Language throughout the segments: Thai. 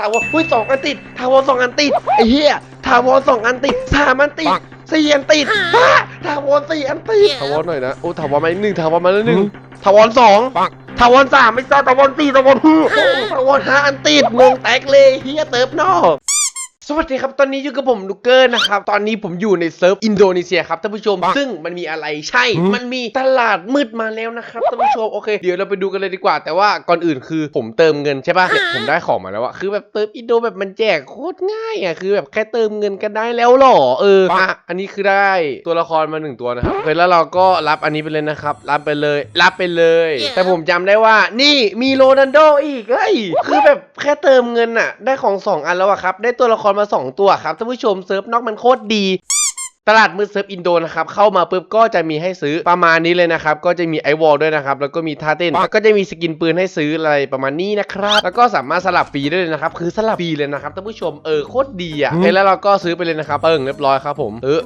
ถาวรอุ้ยสองอันติดถาวรสองอันติดไอ้เหี้ยถาวรสองอันติดสามอันติดสี่อันติดฮะถาวรสี่อันติดถาวรหน่อยนะโอ้ถาวรมาอีกหนึ่งถาวรมาแล้วหนึ่งถาวรสองถาวรสามไม่ใช่ถาวรสี่ถาวรห้าโอ้ถาวรห้าอันติดงงแตกเลยเฮียเติบนอก สวัสดีครับ ตอนนี้อยู่กับผมลูกเกอร์นะครับ ตอนนี้ผมอยู่ในเซิร์ฟอินโดนีเซียครับท่านผู้ชม ซึ่งมันมีอะไรใช่ มันมีตลาดมืดมาแล้วนะครับท่านผู้ชม โอเค เดี๋ยวเราไปดูกันเลยดีกว่า แต่ว่าก่อนอื่นคือผมเติมเงินใช่ปะเนี่ยผมได้ของมาแล้วอะคือแบบเติมอินโดแบบมันแจกโคตรง่ายอะคือแบบแค่เติมเงินกันได้แล้วหรอ เออ อะ อันนี้คือได้ตัวละครมาหนึ่งตัวนะครับโอเคแล้วเราก็รับอันนี้ไปเลยนะครับ รับไปเลย รับไปเลย แต่ผมจำได้ว่า นี่มีโรนัลโดอีก เฮ้ย คือแบบแค่เติมเงินอะได้ของสองอันแล้วอะครับ ได้ตัวละครมาสองตัวครับท่านผู้ชมเซิร์ฟนอกมันโคตรดีตลาดมืดเซิร์ฟอินโดนะครับเข้ามาปุ๊บก็จะมีให้ซื้อประมาณนี้เลยนะครับก็จะมีไอวอลด้วยนะครับแล้วก็มีท่าเต้นแล้วก็จะมีสกินปืนให้ซื้ออะไรประมาณนี้นะครับแล้วก็สามารถสลับฟรีได้เลยนะครับคือสลับฟรีเลยนะครับท่านผู้ชมเออโคตรดีอะโอเคแล้วเราก็ซื้อไปเลยนะครับเปิงเรียบร้อยครับผมเออ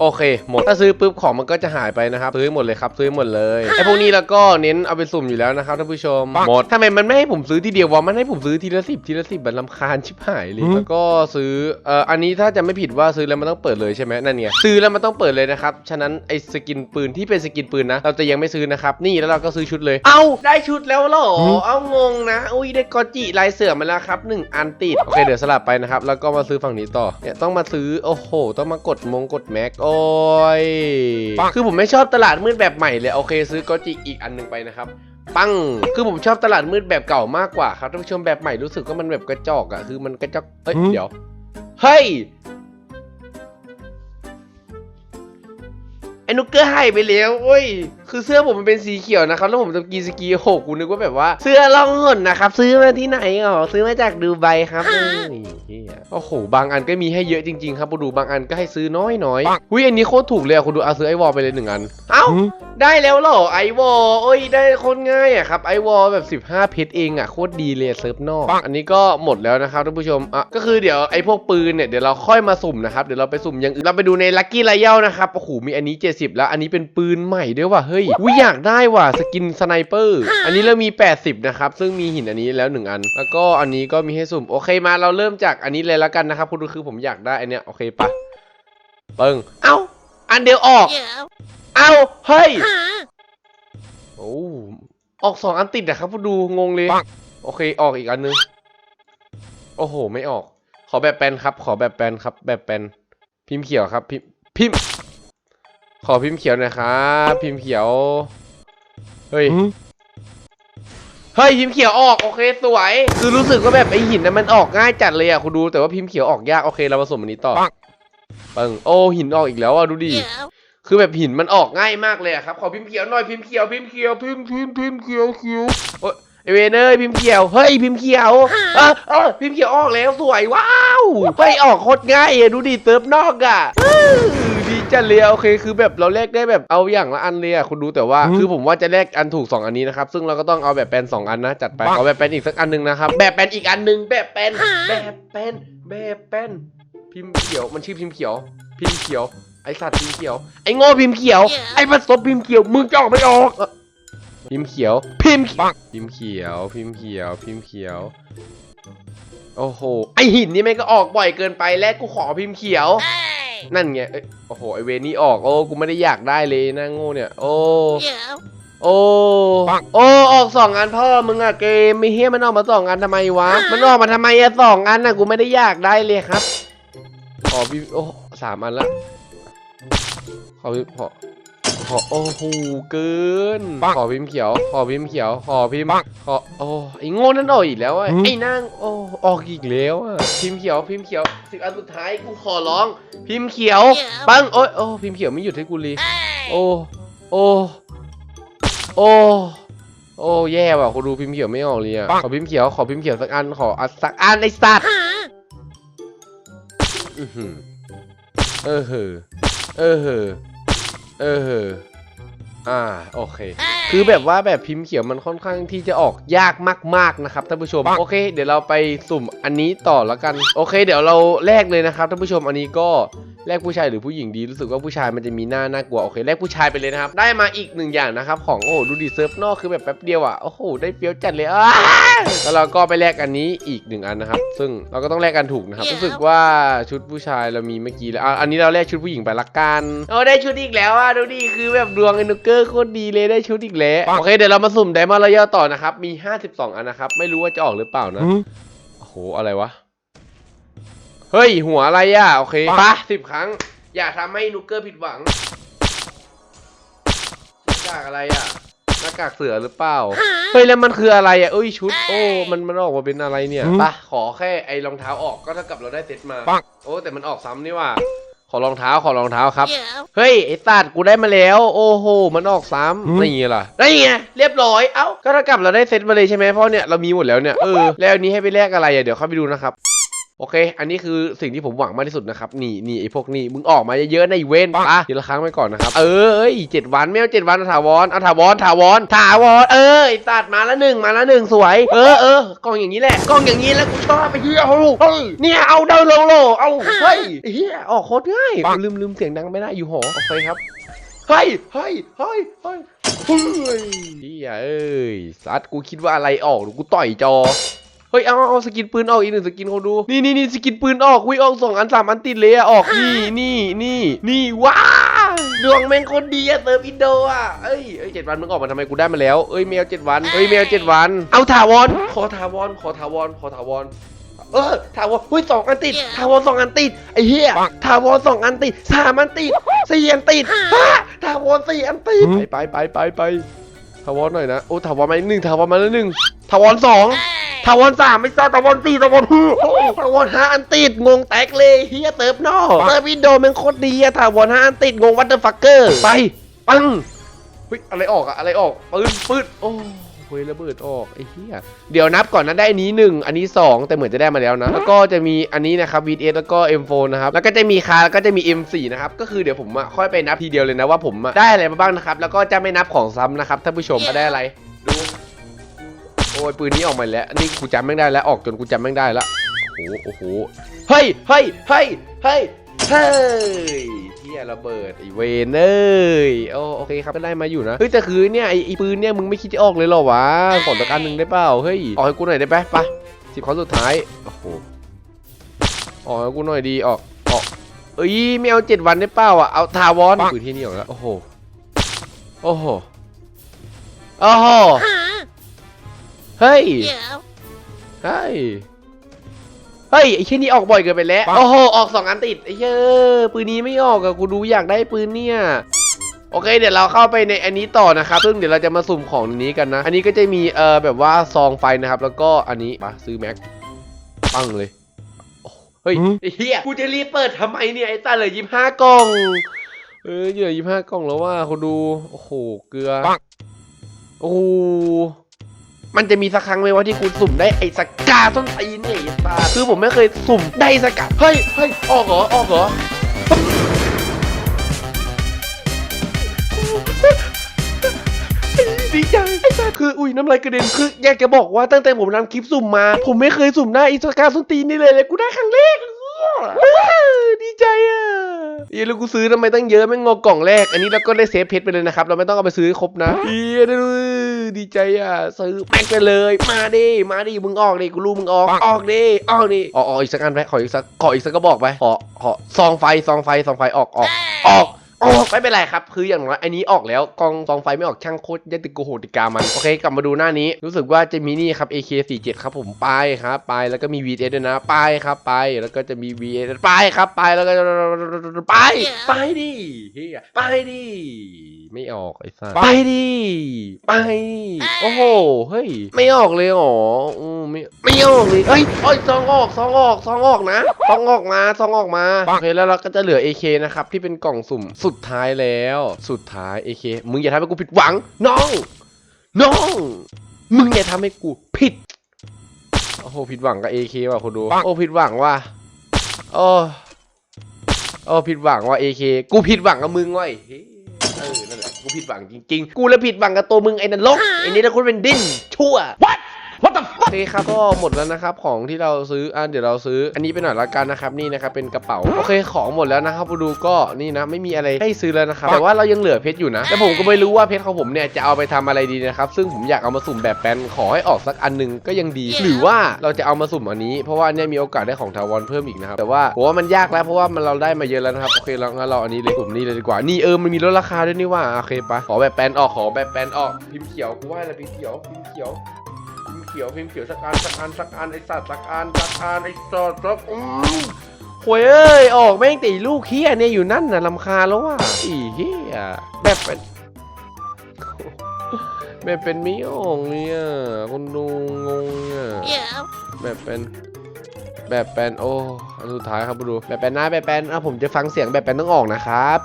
โอเค หมด ถ้าซื้อปุ๊บของมันก็จะหายไปนะครับ ซื้อหมดเลยครับ ซื้อหมดเลยไอพวกนี้แล้วก็เน้นเอาไปสุ่มอยู่แล้วนะครับท่านผู้ชม หมดทำไมมันไม่ให้ผมซื้อทีเดียววะ มันให้ผมซื้อทีละสิบทีละสิบมันลำคาญชิบหายเลย แล้วก็ซื้อ เอ่อ อันนี้ถ้าจะไม่ผิดว่าซื้อแล้วมันต้องเปิดเลยใช่ไหมนั่นไง ซื้อแล้วมันต้องเปิดเลยนะครับ ฉะนั้นไอสกินปืนที่เป็นสกินปืนนะ เราจะยังไม่ซื้อนะครับ นี่แล้วเราก็ซื้อชุดเลย เอ้าได้ชุดแล้วเหรอ เอางงนะ อุ้ยได้กอจิลายเสือมาแล้วครับหนึ่งอันติด โอเคเดี๋ยวสลับไปนะครับ แล้วก็มาซื้อฝั่งนี้ต่อ เนี่ยต้องมาซื้อ โอ้โห ต้องมากดมงกดแม็กโอ้ยคือผมไม่ชอบตลาดมืดแบบใหม่เลยโอเคซื้อกอจิอีกอันหนึ่งไปนะครับปังคือผมชอบตลาดมืดแบบเก่ามากกว่าครับท่านผู้ชมแบบใหม่รู้สึกว่ามันแบบกระจอกอะคือมันกระจอกเฮ้ยหืมเดี๋ยวเฮ้ยไอ้นุกเกอร์หายไปแล้วโอ้ย คือเสื้อผมมันเป็นสีเขียวนะครับ แล้วผมจะกีสกีโหกูนึกว่าแบบว่า เสื้อล่องหนนะครับ ซื้อมาที่ไหนอ๋อซื้อมาจากดูไบครับเอ้ยเหี้ยโอ้โห บางอันก็มีให้เยอะจริงๆครับคุณดูบางอันก็ให้ซื้อน้อยน้อยๆอุ้ยอันนี้โคตรถูกเลยอะคุณดูเอาซื้อไอวอลไปเลยหนึ่งอัน เอ้า ได้แล้วเหรอไอวอลโอ้ยได้โคตรง่ายอะครับไอวอลแบบ 15 เพชรเองอะโคตรดีเลยเซิร์ฟนอก อันนี้ก็หมดแล้วนะครับท่านผู้ชมอะก็คือเดี๋ยวไอพวกปืนเนี่ยเดี๋ยวเราค่อยมาสุ่มนะครับเดี๋ยวเราไปสุ่มอย่างอื่นเราไปดูในลัคกี้ไลเยลนะครับโอ้โหมีอันนี้ 70 แล้วอันนี้เป็นปืนใหม่ด้วยว่ะเฮ้ยวิอยากได้ว่ะสกินสไนเปอร์อันนี้เรามี 80 นะครับ ซึ่งมีหินอันนี้แล้วหนึ่งอัน แล้วก็อันนี้ก็มีให้สุ่ม โอเคมาเราเริ่มจากอันนี้เลยแล้วกันนะครับคุณดูคือผมอยากได้อันเนี้ยโอเคปะเปิงเอ้า อันเดียวออก เอ้าเฮ้ยโอ้ออกสองอันติดนะครับผู้ดูงงเลยโอเคออกอีกอันนึงโอ้โห ไม่ออก ขอแบบแปนครับ ขอแบบแปนครับ แบบแปนพิมพ์เขียวครับ พิมพ์พิมพ์ ขอพิมพ์เขียวหน่อยครับ พิมพ์เขียว เฮ้ย เฮ้ยพิมพ์เขียวออกโอเคสวย คือรู้สึกว่าแบบไอหินนะมันออกง่ายจัดเลยอะคุณดูแต่ว่าพิมพ์เขียวออกยากโอเคเราผสมอันนี้ต่อเปิงโอ้หินออกอีกแล้วอะดูดิ คือแบบหินมันออกง่ายมากเลยอะครับขอพิมพ์เขียวหน่อยพิมพ์เขียวพิมพ์เขียวพิมพ์พิมพ์พิมพ์เขียวเขียวโอ้ย ไอเวนเอ้ยพิมพ์เขียว เฮ้ยพิมพ์เขียวเออเออพิมพ์เขียวออกแล้วสวยว้าวเฮ้ยออกโคตรง่ายอะดูดิเติมนอกอะอื้อดีจัดเลยอะโอเคคือแบบเราแลกได้แบบเอาอย่างละอันเลยอะคุณดูแต่ว่า คือผมว่าจะแลกอันถูกสองอันนี้นะครับ ซึ่งเราก็ต้องเอาแบบแปลนสองอันนะจัดไปเอาแบบแปลนอีกสักอันหนึ่งนะครับแบบแปลนอีกอันหนึ่งแบบแปลนแบบแปลนแบบแปลนพิมพ์เขียวมันชื่อพิมพ์เขียว พิมพ์เขียวไอสัตว์พิมพ์เขียวไอโง่พิมพ์เขียวไอผสมพิมพ์เขียวมึงจะออกไม่ออกเอ่อ พิมพ์เขียว พิมพ์ปังพิมพ์เขียว พิมพ์เขียว พิมพ์เขียว โอ้โห ไอหินนี่แม่งก็ออกบ่อยเกินไปแล้วกูขอพิมพ์เขียว นั่นไงเอ้ยโอ้โห ไอเวรนี่ออก โอ้ กูไม่ได้อยากได้เลยนะโง่เนี่ย โอ้ โอ้ โอ้ ออกสองอันพ่อ มึงอะเกมไม่เฮี้ยมันออกมาสองอันทำไมวะ มันออกมาทำไมอะสองอันอะกูไม่ได้อยากได้เลยครับ ขอพี่โอ้สามอันละขอพิมพ์ขอ ขอโอ้โหเกิน ขอพิมพ์เขียว ขอพิมพ์เขียว ขอพิมพ์ขอโอ้ไอ้โง่นั่นออกอีกแล้วอะหืมไอ้นางโอ้ออกอีกแล้วอะพิมพ์เขียวพิมพ์เขียวสิบอันสุดท้ายกูขอร้อง พิมพ์เขียวปังโอ้ยโอ้พิมพ์เขียวไม่หยุดให้กูเลยโอ้โอ้โอ้โอ้แย่ว่ะคุณดูพิมพ์เขียวไม่ออกเลยอะขอพิมพ์เขียวขอพิมพ์เขียวสักอันขออันสักอันไอ้สัตว์อื้อหือเออเหอะเออ เหอะเออเหอะอ่า โอเค คือแบบว่าแบบพิมพ์เขียวมันค่อนข้างที่จะออกยากมากๆนะครับท่านผู้ชม โอเค เดี๋ยวเราไปสุ่มอันนี้ต่อแล้วกัน โอเค เดี๋ยวเราแลกเลยนะครับท่านผู้ชม อันนี้ก็ แลกผู้ชายหรือผู้หญิงดีรู้สึกว่าผู้ชายมันจะมีหน้าน่ากลัวโอเคแลกผู้ชายไปเลยนะครับ ได้มาอีกหนึ่งอย่างนะครับของโอ้โหดูดิเซิร์ฟนอกคือแบบแป๊บเดียวอะโอ้โหได้เฟี้ยวจัดเลยอ้าแล้วเราก็ไปแลกอันนี้อีกหนึ่งอันนะครับ ซึ่งเราก็ต้องแลกกันถูกนะครับรู้สึกว่าชุดผู้ชายเรามีเมื่อกี้แล้วอะอันนี้เราแลกชุดผู้หญิงไปละกันโอ้ได้ชุดอีกแล้วอะดูดิคือแบบดวงไอ้นุกเกอร์โคตรดีเลยได้ชุดอีกแล้วโอเคเดี๋ยวเรามาสุ่มไดมอนด์รอยัลต่อนะครับมี 52 อันนะครับไม่รู้ว่าจะออกหรือเปล่านะโอ้โหอะไรวะ เฮ้ย หัวอะไรอะ โอเคปะสิบครั้ง อย่าทำให้นุกเกอร์ผิดหวังหน้ากากอะไรอะหน้ากากเสือหรือเปล่า เฮ้ย แล้วมันคืออะไรอะ เอ้ยชุด โอ้ มันมันออกมาเป็นอะไรเนี่ยปะขอแค่ไอ้รองเท้าออกก็เท่ากับเราได้เซ็ตมา โอ้แต่มันออกซ้ำนี่ว่ะขอรองเท้าขอรองเท้าครับ เฮ้ยไอ้สัตว์กูได้มาแล้ว โอ้โห มันออกซ้ำนี่ไงล่ะนี่ไงเรียบร้อย เอ้าก็เท่ากับเราได้เซตมาเลยใช่ไหมเพราะเนี่ยเรามีหมดแล้วเนี่ย เออ แล้วอันนี้ให้ไปแลกอะไรอะ เดี๋ยวเข้าไปดูนะครับ โอเค อันนี้คือสิ่งที่ผมหวังมากที่สุดนะครับ นี่นี่ไอ้พวกนี้มึงออกมาเยอะๆในะอีเวนต์อะทีละครั้งไปก่อนนะครับ เออเอ้ยเจ็ดวันไม่เอาเจ็ดวันเอาถาวรเอาถาวรถาวรถาวรเออไอ้สัตว์มาละหนึ่งมาละหนึ่งสวย เออเออกล้องอย่างนี้แหละกล้องอย่างนี้แล้วกูชอบไปเฮียเอาเฮ้ยเนี่ยเอาเดาโลโลเอาเฮ้ยไอ้เฮียออกโคตรง่ายลืมลืมเสียงดังไม่ได้อยู่หอโอเคครับเฮ้ยเฮ้ยเฮ้ยเฮ้ยเฮ้ยเฮียเอ้ยสัตว์กูคิดว่าอะไรออกหรือกูต่อยจอ เฮ้ยเอาเอาเอาสกินปืนออกอีกหนึ่งสกินเขาดู นี่นี่นี่สกินปืนออกวิออกสองอันสามอันติดเลยอะออกนี่นี่นี่นี่ว้าดวงแม่งคนดีอะเติมอินโดอะเอ้ยเอ้ยเจ็ดวันมึงออกมาทำไมกูได้มาแล้วเอ้ยแมวเจ็ดวันเอ้ยแมวเจ็ดวัน เอาถาวรขอถาวรขอถาวรขอถาวรเออถาวรเฮ้ยสองอันติดถาวรสองอันติดไอ้เหี้ยถาวรสองอันติดสามอันติดสี่อันติดฮะถาวรสี่อันติดไปไปไปไปไปถาวรหน่อยนะโอ้ถาวรมาอีกหนึ่งถาวรมาแล้วหนึ่งถาวรสอง ถาวรสามไม่ใช่ถาวรสี่ถาวรห้าโอ้ถาวรห้าอันติดงงแตกเลยเฮียเติบนอกเติบวินโดว์แมันโคตรดีอะถาวรห้าอันติดงงวัตเตอร์ฟักเกอร์ไปปังเฮ้ยอะไรออกอะอะไรออกปืนปืนโอ้เฮ้ยระเบิดออกไอ้เหี้ยเดี๋ยวนับก่อนนะได้อันนี้ 1 อันนี้ 2 แต่เหมือนจะได้มาแล้วนะ แล้วก็จะมีอันนี้นะครับ VS แล้วก็ M4 นะครับ แล้วก็จะมีคาแล้วก็จะมี M4 นะครับ ก็คือเดี๋ยวผมอะค่อยไปนับทีเดียวเลยนะว่าผมอะได้อะไรมาบ้างนะครับ แล้วก็จะไม่นับของซ้ำนะครับท่านผู้ชมว่าได้อะไรดู โอ้ยปืนนี้ออกมาแล้ว นี่กูจำไม่ได้แล้วออกจนกูจำไม่ได้แล้วโอ้โหโอ้โหเฮ้ยเฮ้ยเฮ้ยเฮ้ยเฮ้ยเฮียระเบิดไอเวนเอ้ยโอโอเคครับก็ได้มาอยู่นะเฮ้ยแต่คือเนี่ยไอไอปืนเนี่ยมึงไม่คิดจะออกเลยเหรอวะขอตัวการหนึ่งได้เปล่าเฮ้ยออกให้กูหน่อยได้ไหมไปสิบข้อสุดท้ายโอ้โหออกให้กูหน่อยดีออกออกเอ้ยไม่เอาเจ็ดวันได้เปล่าอะเอาทาวอนปืนที่นี่ออกแล้วโอ้โหโอ้โหโอ้โห เฮ้ย เฮ้ย เฮ้ยไอ้เช่นนี้ออกบ่อยเกินไปแล้ว โอ้โห ออกสองอันติดไอ้เหี้ยปืนนี้ไม่ออกอะกูดูอยากได้ปืนเนี่ย โอเค เดี๋ยวเราเข้าไปในอันนี้ต่อนะครับ ซึ่งเดี๋ยวเราจะมาสุ่มของในนี้กันนะ อันนี้ก็จะมีเอ่อแบบว่าซองไฟนะครับ แล้วก็อันนี้มาซื้อแม็ก ปังเลยโอ้เฮ้ยไอ้เหี้ยกูจะรีบเปิดทำไมเนี่ยไอ้ตาเหลือยี่ห้ากล่อง เออเหลือยี่ห้ากล่องแล้วว่าคนดู โอ้โห เกลือ โอ้โห มันจะมีสักครั้งไหมว่าที่กูสุ่มได้ไอ้สกาต้นตีนเนี่ยไอ้ตาคือผมไม่เคยสุ่มได้สกาเฮ้ยเฮ้ยออกเหรอออกเหรอดีใจไอ้ตาคืออุ้ยน้ำลายกระเด็นคืออยากจะบอกว่าตั้งแต่ผมทำคลิปสุ่มมา ผมไม่เคยสุ่มได้ไอ้สกาต้นตีนนี่เลยเลยกูได้ครั้งแรกดีใจอะเอ้ยแล้วกูซื้อทำไมตั้งเยอะไม่งอกล่องแรก อันนี้เราก็ได้เซฟเพชรไปเลยนะครับ เราไม่ต้องเอาไปซื้อครบนะเอ้ย ดีใจอะซื้อแม็กไปเลย มาดิมาดิมึงออกดิกูรู้มึงออกออกดิออกดิออกออกอีกสักอันไปขออีกสักขออีกสักก็บอกไปขอขอซองไฟซองไฟซองไฟออกออกออกออกไม่เป็นไรครับ คืออย่างน้อยอันนี้ออกแล้วกองซองไฟไม่ออกช่างโคตรยัติโกโหติกามันโอเค กลับมาดูหน้านี้ รู้สึกว่าจะมีนี่ครับ AK47 ครับผมไปครับไปแล้วก็มี VS ด้วยนะไปครับไปแล้วก็จะมี VS ไปครับไปแล้วก็ไปไปดิเฮียไปดิ ไม่ออกไอ้สัสไปดิ ไป โอ้โห เฮ้ย ไม่ออกเลยเหรออืมไม่ไม่ออกเลยเฮ้ยเอ้ยซองออกซองออกซองออกนะซองออกมาซองออกมาโอเคแล้วเราก็จะเหลือ AK นะครับที่เป็นกล่องสุ่มสุดท้ายแล้ว สุดท้าย AK มึงอย่าทำให้กูผิดหวัง น้อง น้อง มึงอย่าทำให้กูผิด โอ้โหผิดหวังกับ AK ว่ะคนดูโอ้ผิดหวังว่ะโอ้โอ้ผิดหวังว่ะ AK กูผิดหวังกับมึงว่ะ กูผิดหวังจริงๆ กูแล้วผิดหวังกับตัวมึงไอ้นรกไอ้นี่ถ้าคุณเป็นดิ้นชั่ว What What the fuck เคครับก็หมดแล้วนะครับของที่เราซื้ออะเดี๋ยวเราซื้อ อันนี้ไปหน่อยละกันนะครับนี่นะครับเป็นกระเป๋าโอเคของหมดแล้วนะครับมาดูก็นี่นะไม่มีอะไรให้ซื้อแล้วนะครับแต่ว่าเรายังเหลือเพชรอยู่นะแต่ผมก็ไม่รู้ว่าเพชรของผมเนี่ยจะเอาไปทำอะไรดีนะครับซึ่งผมอยากเอามาสุ่มแบบแปนขอให้ออกสักอันหนึงก็ยังดี หรือว่าเราจะเอามาสุ่มอันนี้ เพราะว่าเนี่ยมีโอกาสได้ของทาวอนเพิ่มอีกนะครับแต่ว่าผมว่ามันยากแล้วเพราะว่ามันเราได้มาเยอะแล้วนะครับโอเคเรางั้นเราอันนี้เลยสุ่มนี้เลยดีกว่านี่เออมันมีลดราคาด้วยนี่ว่าโอเคปะขอแบบแปนออกขอแบบแปนออกพิมพ์เขียวกูว่าอะไรพิมพ์เขียวพิมพ์เขียวพิมพ์เขียวพิมพ์เขียวสักอันสักอันสักอันไอสัตว์สักอันสักอันไอสัตว์สักอืมหวยเอ้ยออกแม่งแต่อีลูกเฮียเนี่ยอยู่นั่นน่ะลำคาญแล้วว่ะอีเฮียแบบเป็นแบบเป็นมิอองเนี่ยคนดูงงเนี่ย Yeah. แบบเป็นแบบเป็นโอ้อันสุดท้ายครับดูแบบเป็นนะแบบเป็นอะผมจะฟังเสียงแบบเป็นต้องออกนะครับ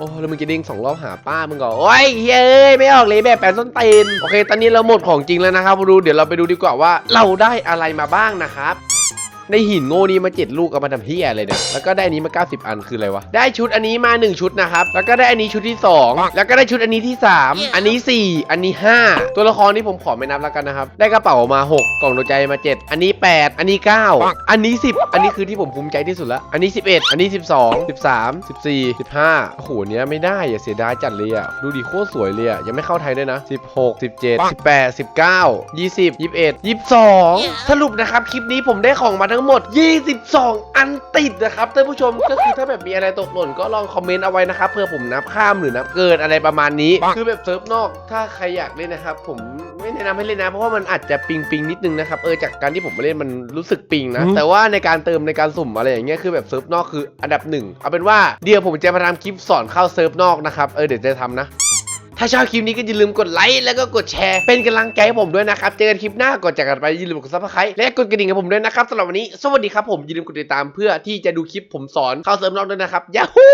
อ้แล้วมึงจะดิ้งสองรอบหาป้ามึงก่อนโอ้ยเฮ้ยไม่ออกเลยแบบแปนส้นตีนโอเค ตอนนี้เราหมดของจริงแล้วนะครับดูเดี๋ยวเราไปดูดีกว่าว่า เราได้อะไรมาบ้างนะครับ ในหินโง่นี้มาเจ็ดลูกเอามาทำเฮียอะไรเนี่ยแล้วก็ได้อันนี้มา 90 อันคืออะไรวะได้ชุดอันนี้มา 1 ชุดนะครับแล้วก็ได้อันนี้ชุดที่ 2 แล้วก็ได้ชุดอันนี้ที่ 3 อันนี้ 4 อันนี้ 5 ตัวละครนี้ผมขอไม่นับแล้วกันนะครับได้กระเป๋ามา 6 กล่องดวงใจมา 7 อันนี้ 8 อันนี้ 9 อันนี้ 10 อันนี้คือที่ผมภูมิใจที่สุดแล้วอันนี้ 11 อันนี้ 12 13 14 15โอ้โหเนี้ยไม่ได้อย่าเสียดายจัดเลยอะดูดิโคตรสวยเลยอะยังไม่เข้าไทยด้วยนะ 16 17 18 19 20 21 22 สรุปนะครับคลิปนี้ผมได้ของมาทั้งหมด 22 อันติดนะครับท่านผู้ชมก็คือถ้าแบบมีอะไรตกหล่นก็ลองคอมเมนต์เอาไว้นะครับเพื่อผมนับข้ามหรือนับเกินอะไรประมาณนี้ คือแบบเซิร์ฟนอกถ้าใครอยากเล่นนะครับ ผมไม่แนะนำให้เล่นนะเพราะว่ามันอาจจะปิงปิงๆนิดนึงนะครับเออจากการที่ผมมาเล่นมันรู้สึกปิงนะแต่ว่าในการเติมในการสุ่มอะไรอย่างเงี้ยคือแบบเซิร์ฟนอกคืออันดับหนึ่งเอาเป็นว่าเดี๋ยวผมจะมาทำคลิปสอนเข้าเซิร์ฟนอกนะครับเออเดี๋ยวจะทำนะ ถ้าชอบคลิปนี้ก็อย่าลืมกดไลค์แล้วก็กดแชร์ เป็นกำลังใจให้ผมด้วยนะครับ เจอกันคลิปหน้าก่อนจากกันไปอย่าลืมกดซับสไครต์และกดกระดิ่งให้ผมด้วยนะครับสำหรับวันนี้ สวัสดีครับผมอย่าลืมกดติดตามเพื่อที่จะดูคลิปผมสอนเข้าเสริมนอกด้วยนะครับยาฮู